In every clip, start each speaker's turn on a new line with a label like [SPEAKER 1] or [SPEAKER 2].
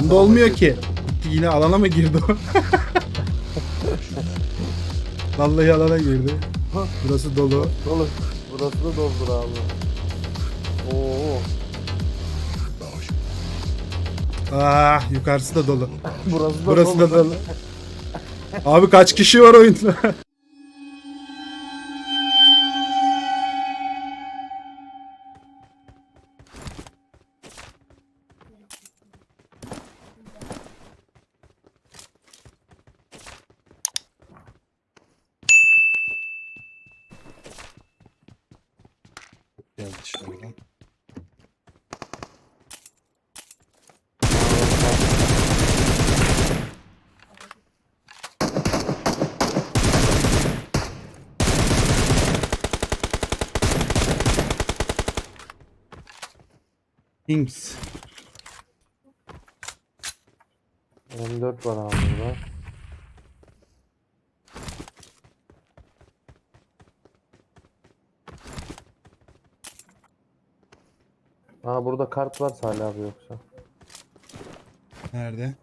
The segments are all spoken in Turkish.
[SPEAKER 1] Bunda olmuyor ki. Yine alana mı girdi o? Vallahi alana girdi. Burası dolu.
[SPEAKER 2] Dolu. Burası da doldur abi. Oo.
[SPEAKER 1] Ah yukarısı da dolu.
[SPEAKER 2] Burası da
[SPEAKER 1] Burası
[SPEAKER 2] dolu.
[SPEAKER 1] da dolu. Abi kaç kişi var oyunda? Geldi dışarıdan. Kings.
[SPEAKER 2] M4 var abi burada. Burada kart var Salih abi yoksa.
[SPEAKER 1] Nerede?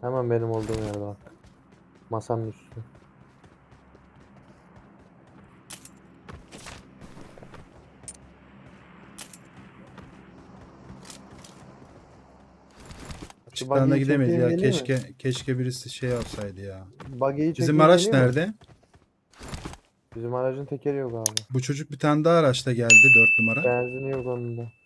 [SPEAKER 2] Hemen benim olduğum yerde bak. Masanın üstü.
[SPEAKER 1] Açıklarına
[SPEAKER 2] buggy'yi
[SPEAKER 1] gidemeyiz ya.
[SPEAKER 2] geleyim mi?
[SPEAKER 1] Keşke keşke birisi şey yapsaydı ya.
[SPEAKER 2] Buggy'yi
[SPEAKER 1] Bizim araç
[SPEAKER 2] mi?
[SPEAKER 1] nerede?
[SPEAKER 2] Bizim aracın tekeri yok abi.
[SPEAKER 1] Bu çocuk bir tane daha araçla geldi 4 numara.
[SPEAKER 2] Benzini yok onun da.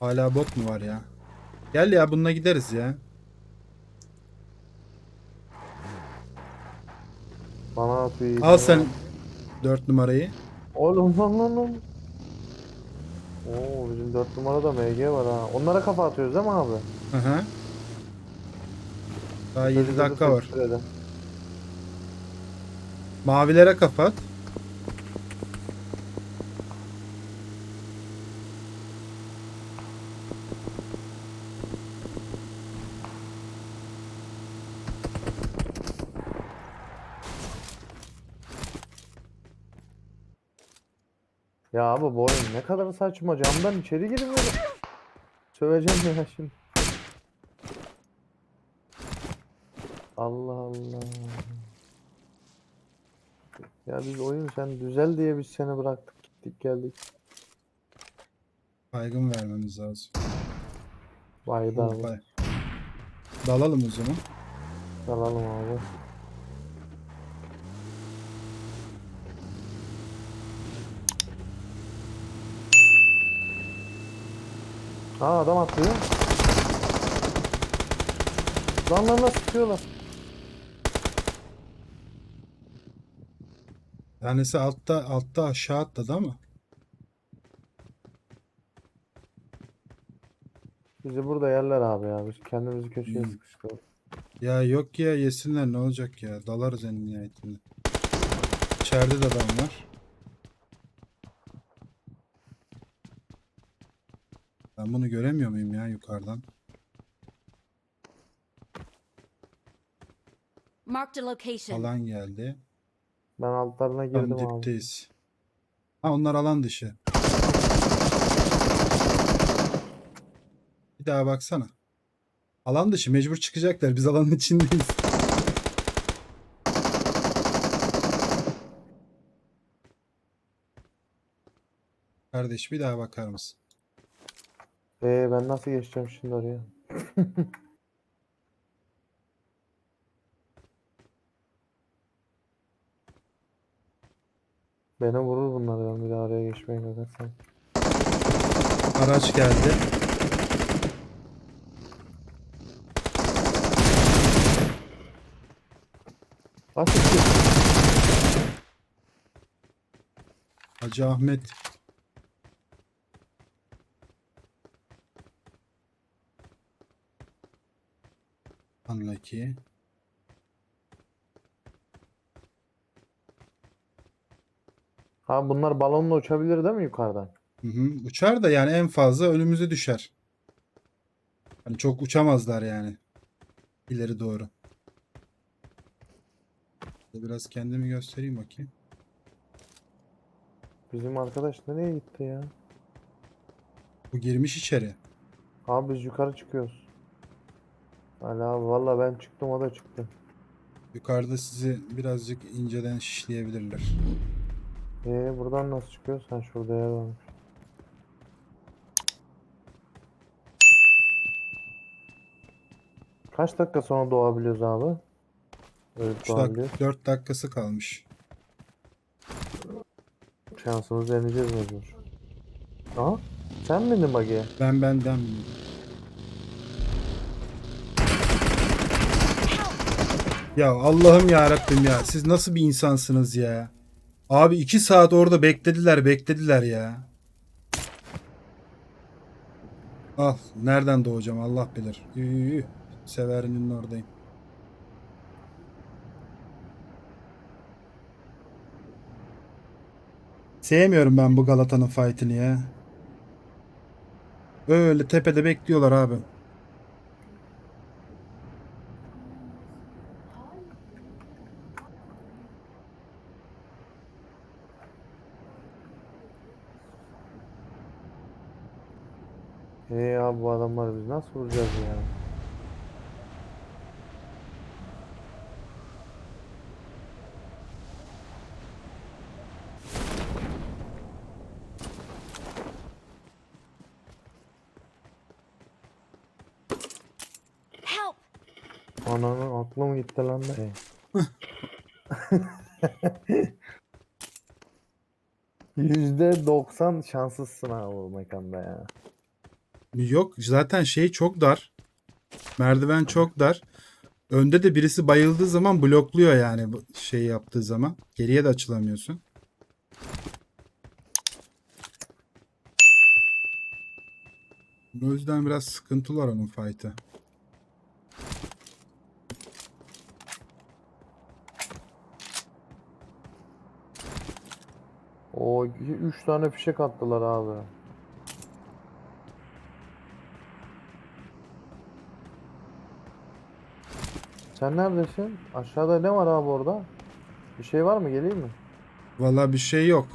[SPEAKER 1] Hala bot mu var ya? Gel ya bununla gideriz ya.
[SPEAKER 2] Bana atıyor.
[SPEAKER 1] Al sen 4 numarayı.
[SPEAKER 2] Oğlum lan lan lan. Oo bizim 4 numarada MG var ha. Onlara kafa atıyoruz değil mi abi?
[SPEAKER 1] Hı hı. Daha 7
[SPEAKER 2] Çocukları
[SPEAKER 1] dakika var. Mavilere kapat.
[SPEAKER 2] Ya abi bu oyun ne kadar saçma. Camdan içeri girmiyor. Söveceğim ya şimdi. Allah Allah. Ya biz oyun sen düzel diye biz seni bıraktık gittik geldik.
[SPEAKER 1] Baygın vermemiz lazım.
[SPEAKER 2] Vay da abi.
[SPEAKER 1] Dalalım o zaman.
[SPEAKER 2] Alalım abi. Aa adam atlıyor. Lan lan lan sıkıyorlar.
[SPEAKER 1] Tanesi altta altta aşağı atladı ama.
[SPEAKER 2] Bizi burada yerler abi ya. Biz kendimizi köşeye
[SPEAKER 1] Hmm.
[SPEAKER 2] sıkıştırdık.
[SPEAKER 1] Ya yok ya yesinler ne olacak ya. Dalarız en nihayetinde. İçeride de adam var. Ben bunu göremiyor muyum ya yukarıdan?
[SPEAKER 3] Marked a location.
[SPEAKER 1] Alan geldi.
[SPEAKER 2] Ben altlarına
[SPEAKER 1] Tam
[SPEAKER 2] girdim abi.
[SPEAKER 1] dipteyiz. Ha onlar alan dışı. Bir daha baksana. Alan dışı mecbur çıkacaklar. Biz alanın içindeyiz. Kardeş bir daha bakar mısın?
[SPEAKER 2] Ee ben nasıl geçeceğim şimdi oraya? Beni vurur bunlar ben bir daha oraya geçmeye kalkarsam.
[SPEAKER 1] Araç geldi.
[SPEAKER 2] Açık
[SPEAKER 1] Hacı Ahmet. Unlucky.
[SPEAKER 2] Ha bunlar balonla uçabilir değil mi yukarıdan?
[SPEAKER 1] Hı hı. Uçar da yani en fazla önümüze düşer. Hani çok uçamazlar yani. İleri doğru. Biraz kendimi göstereyim bakayım.
[SPEAKER 2] Bizim arkadaş nereye gitti ya?
[SPEAKER 1] Bu girmiş içeri.
[SPEAKER 2] Abi biz yukarı çıkıyoruz. Abi valla ben çıktım o da çıktı.
[SPEAKER 1] Yukarıda sizi birazcık inceden şişleyebilirler.
[SPEAKER 2] Ee buradan nasıl çıkıyor? Sen şurada yer varmış. Kaç dakika sonra doğabiliyoruz abi? Ölüp
[SPEAKER 1] 3
[SPEAKER 2] doğabiliyoruz.
[SPEAKER 1] dak 4 dakikası kalmış.
[SPEAKER 2] Şansımızı deneyeceğiz mecbur. Aha. Sen miydin Bagi?
[SPEAKER 1] Ben benden Ya Allah'ım ya Rabbim ya. Siz nasıl bir insansınız ya? Abi 2 saat orada beklediler, beklediler ya. Al, nereden doğacağım Allah bilir. Severinin oradayım. Sevmiyorum ben bu Galata'nın fight'ini ya. Öyle tepede bekliyorlar abi.
[SPEAKER 2] Abi bu adamları biz nasıl vuracağız ya? Ananın aklım gitti lan be. Yüzde doksan şanslısın abi bu mekanda ya.
[SPEAKER 1] Yok zaten şey çok dar. Merdiven çok dar. Önde de birisi bayıldığı zaman blokluyor yani şey yaptığı zaman. Geriye de açılamıyorsun. O yüzden biraz sıkıntılar onun fight'ı.
[SPEAKER 2] O üç tane fişek attılar abi. Sen neredesin? Aşağıda ne var abi orada? Bir şey var mı? Geleyim mi?
[SPEAKER 1] Vallahi bir şey yok.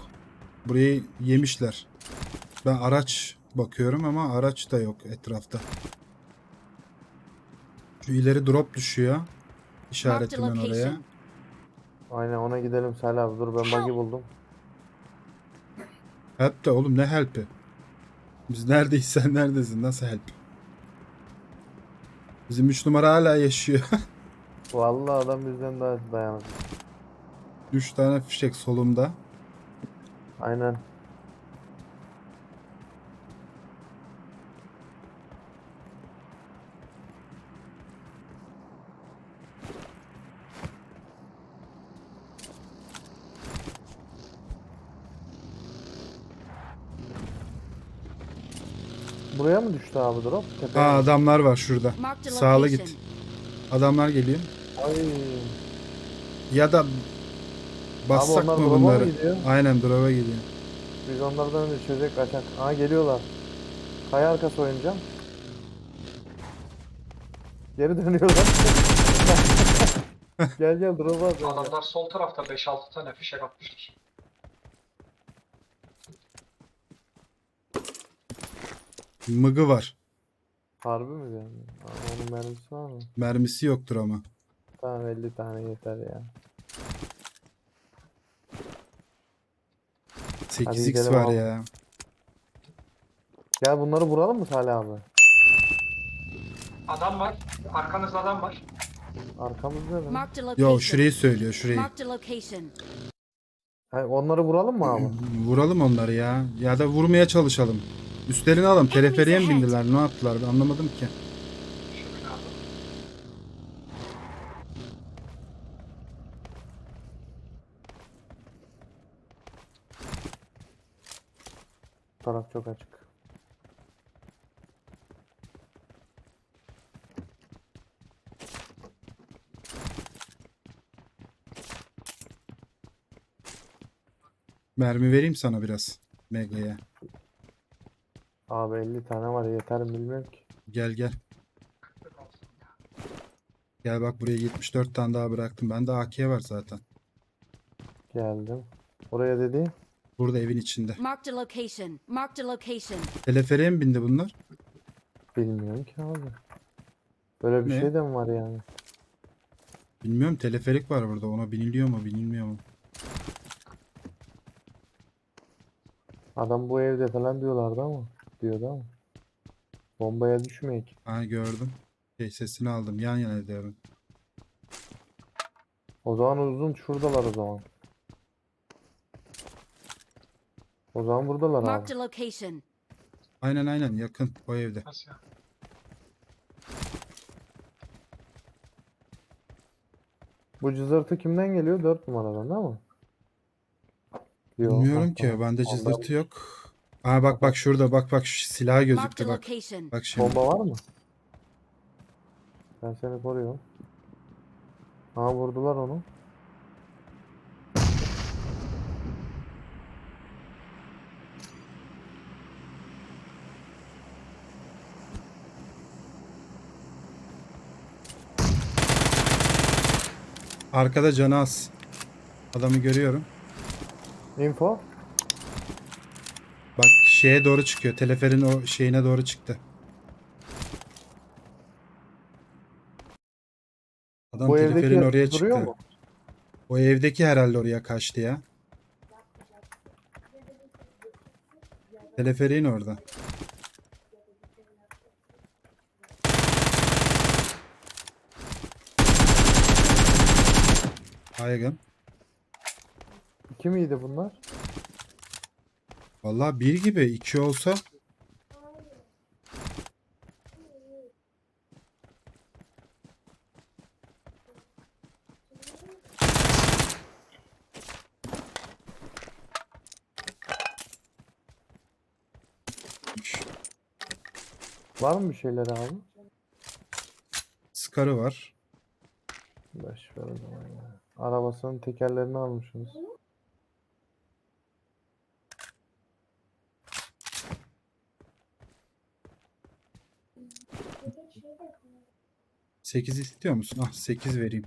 [SPEAKER 1] Burayı yemişler. Ben araç bakıyorum ama araç da yok etrafta. Şu ileri drop düşüyor. İşaretimden oraya.
[SPEAKER 2] Aynen ona gidelim Salih abi. Dur ben
[SPEAKER 3] Help.
[SPEAKER 2] buldum.
[SPEAKER 1] Help de oğlum ne help'i? Biz neredeyiz sen neredesin? Nasıl help? Bizim 3 numara hala yaşıyor.
[SPEAKER 2] Vallahi adam bizden daha dayanıklı.
[SPEAKER 1] 3 tane fişek solumda.
[SPEAKER 2] Aynen. Buraya mı düştü abi drop? Tepeye
[SPEAKER 1] Aa adamlar var şurada.
[SPEAKER 3] Marked a
[SPEAKER 1] Sağlı
[SPEAKER 3] location.
[SPEAKER 1] git. Adamlar geliyor.
[SPEAKER 2] Ay.
[SPEAKER 1] Ya da bassak
[SPEAKER 2] onlar
[SPEAKER 1] mı
[SPEAKER 2] drop'a mı
[SPEAKER 1] bunları?
[SPEAKER 2] gidiyor?
[SPEAKER 1] Aynen drop'a gidiyor.
[SPEAKER 2] Biz onlardan önce çözecek kaçak. Aa geliyorlar. Kaya arkası oynayacağım. Geri dönüyorlar. gel gel drop'a at. önce.
[SPEAKER 4] Adamlar sol tarafta 5-6 tane fişek atmışlar.
[SPEAKER 1] Mıgı var.
[SPEAKER 2] Harbi mi yani? Aa, onun mermisi var mı?
[SPEAKER 1] Mermisi yoktur ama.
[SPEAKER 2] Tamam 50 tane yeter ya.
[SPEAKER 1] 8x
[SPEAKER 2] gidelim
[SPEAKER 1] var
[SPEAKER 2] abi.
[SPEAKER 1] ya.
[SPEAKER 2] Gel bunları vuralım mı Salih abi?
[SPEAKER 4] Adam var. Arkanızda adam var.
[SPEAKER 2] Arkamızda mı?
[SPEAKER 3] Marked a location.
[SPEAKER 1] Yo şurayı söylüyor şurayı.
[SPEAKER 3] Marked a location.
[SPEAKER 2] Hayır, onları vuralım mı abi?
[SPEAKER 1] Vuralım onları ya. Ya da vurmaya çalışalım. Üstlerini alalım. Teleferiye mi bindiler? Ne yaptılar? Ben Anlamadım ki.
[SPEAKER 2] Taraf çok açık.
[SPEAKER 1] Mermi vereyim sana biraz. Mega'ya.
[SPEAKER 2] Abi 50 tane var yeter mi bilmiyorum ki.
[SPEAKER 1] Gel gel. Gel bak buraya 74 tane daha bıraktım. Bende AK var zaten.
[SPEAKER 2] Geldim. Oraya dedi.
[SPEAKER 1] Burada evin içinde.
[SPEAKER 3] Marked a location. Marked a location.
[SPEAKER 1] Teleferiğe mi bindi bunlar?
[SPEAKER 2] Bilmiyorum ki abi. Böyle bir
[SPEAKER 1] Ne?
[SPEAKER 2] şey de mi var yani?
[SPEAKER 1] Bilmiyorum teleferik var burada. Ona biniliyor mu binilmiyor mu?
[SPEAKER 2] Adam bu evde falan diyorlardı ama. Diyordu ama. Bombaya düşmeyek.
[SPEAKER 1] Ha gördüm. Şey, sesini aldım. Yan yana diyorum.
[SPEAKER 2] O zaman uzun şuradalar o zaman. O zaman buradalar abi.
[SPEAKER 3] Marked a location.
[SPEAKER 1] Aynen aynen yakın o evde.
[SPEAKER 4] Nasıl ya?
[SPEAKER 2] Bu cızırtı kimden geliyor? 4 numaradan değil mi? Yok,
[SPEAKER 1] Bilmiyorum ki. Bende
[SPEAKER 2] Ondan-
[SPEAKER 1] cızırtı yok. Aa bak bak şurada bak bak şu silah
[SPEAKER 3] Marked
[SPEAKER 1] gözüktü
[SPEAKER 3] a
[SPEAKER 1] bak.
[SPEAKER 3] location.
[SPEAKER 1] Bak şimdi.
[SPEAKER 2] Bomba var mı? Ben seni koruyorum. Ha vurdular onu.
[SPEAKER 1] Arkada canı az. Adamı görüyorum.
[SPEAKER 2] Info.
[SPEAKER 1] Bak şeye doğru çıkıyor. Teleferin o şeyine doğru çıktı. Adam
[SPEAKER 2] Bu
[SPEAKER 1] teleferin
[SPEAKER 2] evdeki
[SPEAKER 1] oraya
[SPEAKER 2] duruyor
[SPEAKER 1] çıktı.
[SPEAKER 2] mu?
[SPEAKER 1] O evdeki herhalde oraya kaçtı ya. Teleferiğin orada. Baygın.
[SPEAKER 2] İki miydi bunlar?
[SPEAKER 1] Vallahi bir gibi iki olsa
[SPEAKER 2] Var mı bir şeyler abi?
[SPEAKER 1] Skarı var.
[SPEAKER 2] Boş ver o zaman ya. Arabasının tekerlerini almışsınız.
[SPEAKER 1] Sekiz istiyor musun? Ah 8 vereyim.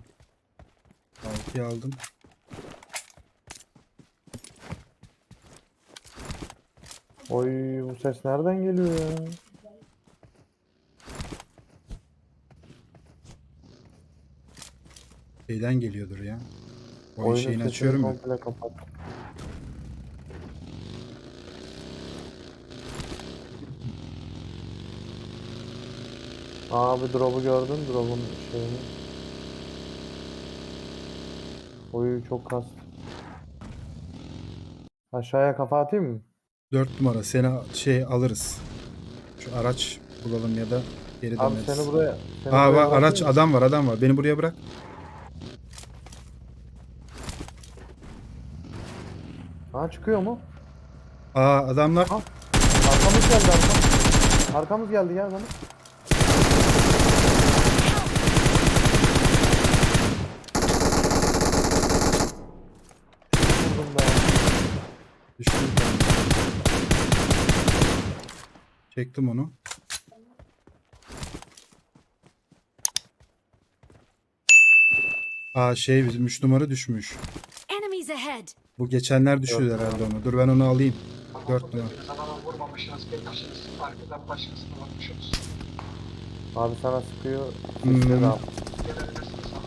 [SPEAKER 1] 6'yı aldım.
[SPEAKER 2] Oy bu ses nereden geliyor ya?
[SPEAKER 1] Şeyden geliyordur ya. Oyun
[SPEAKER 2] Oyunun
[SPEAKER 1] şeyini açıyorum ya.
[SPEAKER 2] komple kapat. Abi drop'u gördün drop'un şeyini. Oyu çok kast. Aşağıya kafa atayım mı?
[SPEAKER 1] 4 numara seni şey alırız. Şu araç bulalım ya da geri
[SPEAKER 2] Abi
[SPEAKER 1] döneriz.
[SPEAKER 2] seni buraya. Seni
[SPEAKER 1] Aa
[SPEAKER 2] buraya
[SPEAKER 1] araç
[SPEAKER 2] mı?
[SPEAKER 1] adam var adam var. Beni buraya bırak.
[SPEAKER 2] Ha çıkıyor mu?
[SPEAKER 1] Aa adamlar.
[SPEAKER 2] Ha. Arkamız geldi arkam. Arkamız geldi. Vurdum ben.
[SPEAKER 1] Düştüm ben. Çektim onu. Aa şey bizim 3 numara düşmüş.
[SPEAKER 3] Enemies ahead.
[SPEAKER 1] Bu geçenler düşürdü
[SPEAKER 2] Dört
[SPEAKER 1] herhalde onu. Dur ben onu alayım. Dört numara.
[SPEAKER 4] bir adama vurmamışsınız, beklemişsiniz. Arkadan başkasına vurmuşsunuz.
[SPEAKER 2] Abi sana sıkıyor.
[SPEAKER 1] Hmm.
[SPEAKER 2] Sesleri al.
[SPEAKER 4] Gelebilirsiniz ha.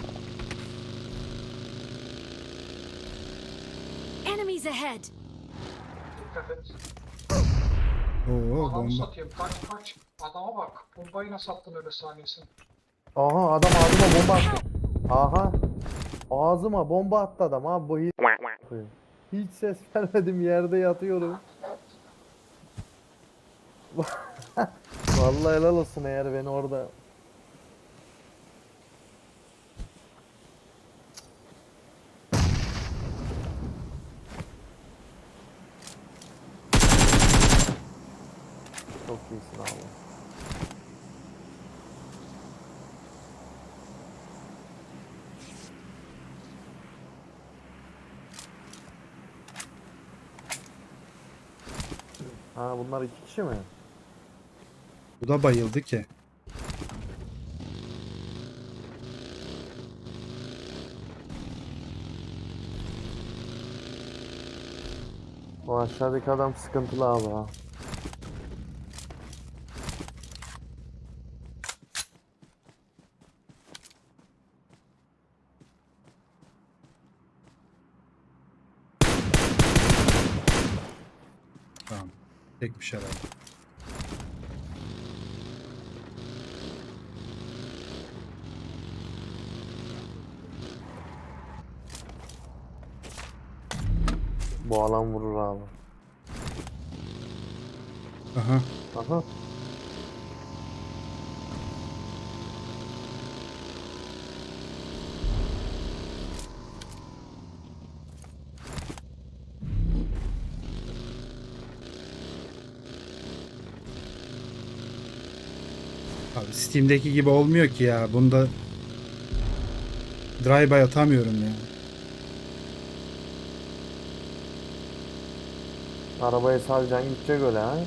[SPEAKER 3] Enemies ahead.
[SPEAKER 4] Dikkat.
[SPEAKER 1] Oo
[SPEAKER 4] Adamı
[SPEAKER 1] bomba.
[SPEAKER 4] satayım. Kaç kaç. Adama bak. Bombayı nasıl attın öyle saniyesini?
[SPEAKER 2] Aha adam ağzıma bomba attı. Aha. Ağzıma bomba attı adam abi bu hiç hiç ses vermedim yerde yatıyorum. Vallahi helal olsun eğer beni orada Ha bunlar iki kişi mi?
[SPEAKER 1] Bu da bayıldı ki.
[SPEAKER 2] Bu aşağıdaki adam sıkıntılı abi ha.
[SPEAKER 1] Tamam. Tekmiş herhalde.
[SPEAKER 2] Bu alan vurur abi.
[SPEAKER 1] Aha.
[SPEAKER 2] Aha.
[SPEAKER 1] Steam'deki gibi olmuyor ki ya. Bunda drive-by atamıyorum ya.
[SPEAKER 2] Arabayı salacaksın gidecek öyle ha.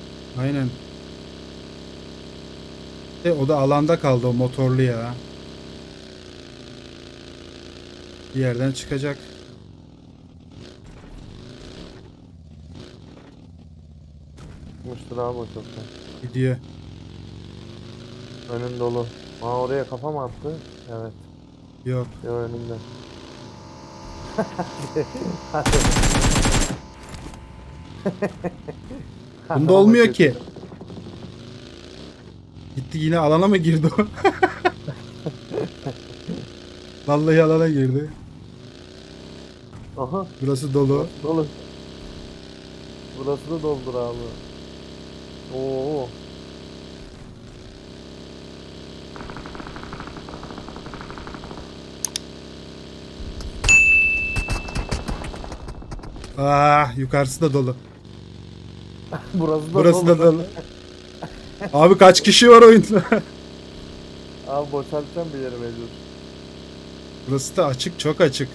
[SPEAKER 1] Aynen. E, o da alanda kaldı o motorlu ya. Bir yerden çıkacak.
[SPEAKER 2] Çıkmıştır abi o çoktan.
[SPEAKER 1] Gidiyor.
[SPEAKER 2] Önün dolu. Aa oraya kafa mı attı? Evet.
[SPEAKER 1] Yok.
[SPEAKER 2] Yo önünde.
[SPEAKER 1] Bunda olmuyor ki. Gitti yine alana mı girdi o? Vallahi alana girdi.
[SPEAKER 2] Aha
[SPEAKER 1] Burası dolu.
[SPEAKER 2] dolu. Burası da doldur abi. Oo.
[SPEAKER 1] Ah yukarısı da dolu.
[SPEAKER 2] Burası da
[SPEAKER 1] Burası
[SPEAKER 2] dolu.
[SPEAKER 1] da dolu. Abi kaç kişi var oyunda?
[SPEAKER 2] Abi boşaltacağım bir yeri mecbur.
[SPEAKER 1] Burası da açık çok açık.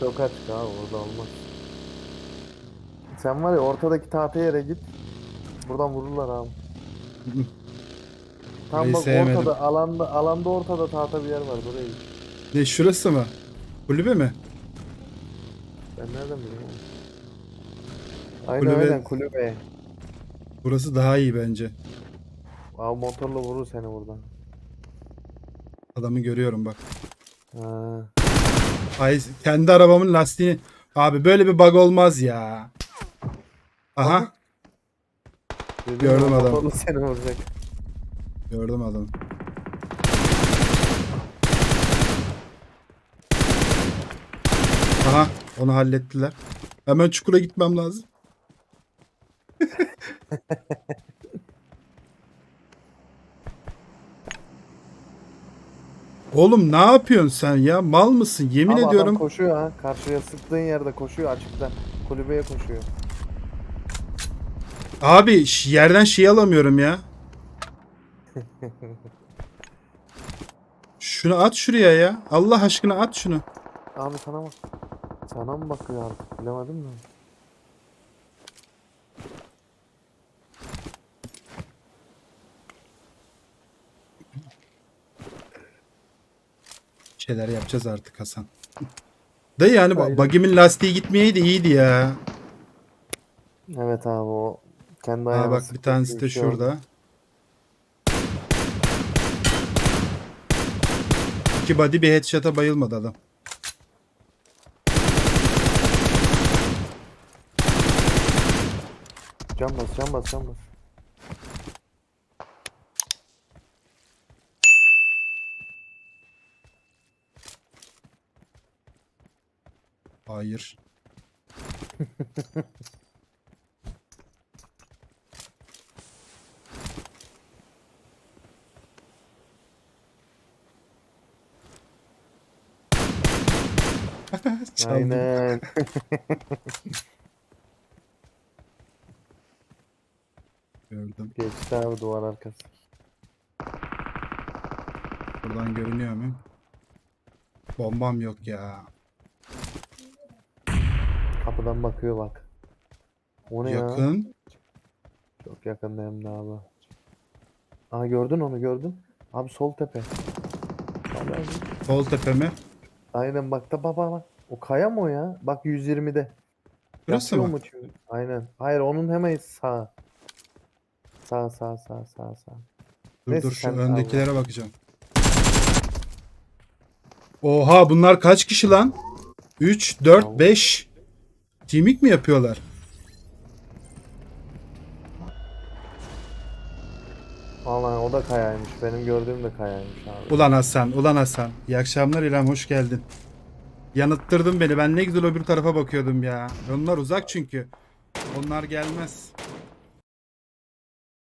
[SPEAKER 2] Çok açık abi orada olmaz. Sen var ya ortadaki tahta yere git. Buradan vururlar abi. Tam
[SPEAKER 1] Burayı
[SPEAKER 2] bak
[SPEAKER 1] sevmedim.
[SPEAKER 2] ortada alanda alanda ortada tahta bir yer var buraya git.
[SPEAKER 1] Ne şurası mı? Kulübe mi?
[SPEAKER 2] Ben nereden bileyim oğlum? Aynen
[SPEAKER 1] Kulübe-
[SPEAKER 2] aynen kulübe.
[SPEAKER 1] Burası daha iyi bence.
[SPEAKER 2] Abi motorla vurur seni buradan.
[SPEAKER 1] Adamı görüyorum bak.
[SPEAKER 2] Ha.
[SPEAKER 1] Ay kendi arabamın lastiğini. Abi böyle bir bug olmaz ya. Aha
[SPEAKER 2] Dedim
[SPEAKER 1] Gördüm
[SPEAKER 2] ya,
[SPEAKER 1] adamı.
[SPEAKER 2] Motorla seni vuracak.
[SPEAKER 1] gördüm adamı. Aha onu hallettiler. Hemen çukura gitmem lazım. Oğlum ne yapıyorsun sen ya? Mal mısın? Yemin
[SPEAKER 2] adam
[SPEAKER 1] ediyorum.
[SPEAKER 2] koşuyor ha. Karşıya sıktığın yerde koşuyor açıkta. Kulübeye koşuyor.
[SPEAKER 1] Abi yerden şey alamıyorum ya. Şunu at şuraya ya. Allah aşkına at şunu.
[SPEAKER 2] Abi sana bak. Sana mı bakıyor artık bilemedim mi?
[SPEAKER 1] Şeyler yapacağız artık Hasan. Da yani
[SPEAKER 2] Aynen.
[SPEAKER 1] bagimin lastiği gitmeyeydi iyiydi ya.
[SPEAKER 2] Evet abi o kendi ayağına
[SPEAKER 1] bak bir tanesi de
[SPEAKER 2] oldu.
[SPEAKER 1] şurada. İki body bir headshot'a bayılmadı adam.
[SPEAKER 2] Can bas can bas can bas.
[SPEAKER 1] Hayır. Çaldım.
[SPEAKER 2] Aynen.
[SPEAKER 1] Gördüm.
[SPEAKER 2] Geçti abi duvar arkası.
[SPEAKER 1] Buradan görünüyor mu? Bombam yok ya.
[SPEAKER 2] Kapıdan bakıyor bak. O ne ya?
[SPEAKER 1] Yakın.
[SPEAKER 2] Çok yakında hem de abi. Aa gördün onu gördün. Abi sol tepe. Abi.
[SPEAKER 1] Sol tepeme.
[SPEAKER 2] Aynen bak da baba bak. O kaya mı o ya? Bak 120'de.
[SPEAKER 1] Burası
[SPEAKER 2] Yatıyor
[SPEAKER 1] mı?
[SPEAKER 2] mu çünkü? Aynen. Hayır onun hemen sağ. Sağ sağ sağ sağ sağ.
[SPEAKER 1] Dur
[SPEAKER 2] Neyse,
[SPEAKER 1] dur şu
[SPEAKER 2] sen sağ
[SPEAKER 1] öndekilere bakacağım. Oha bunlar kaç kişi lan? 3, 4,
[SPEAKER 2] Tamam.
[SPEAKER 1] 5. Timik mi yapıyorlar?
[SPEAKER 2] Vallahi o da kayaymış. Benim gördüğüm de kayaymış abi.
[SPEAKER 1] Ulan Hasan, ulan Hasan. İyi akşamlar İrem, hoş geldin. Yanıttırdın beni. Ben ne güzel öbür tarafa bakıyordum ya. Onlar uzak çünkü. Onlar gelmez.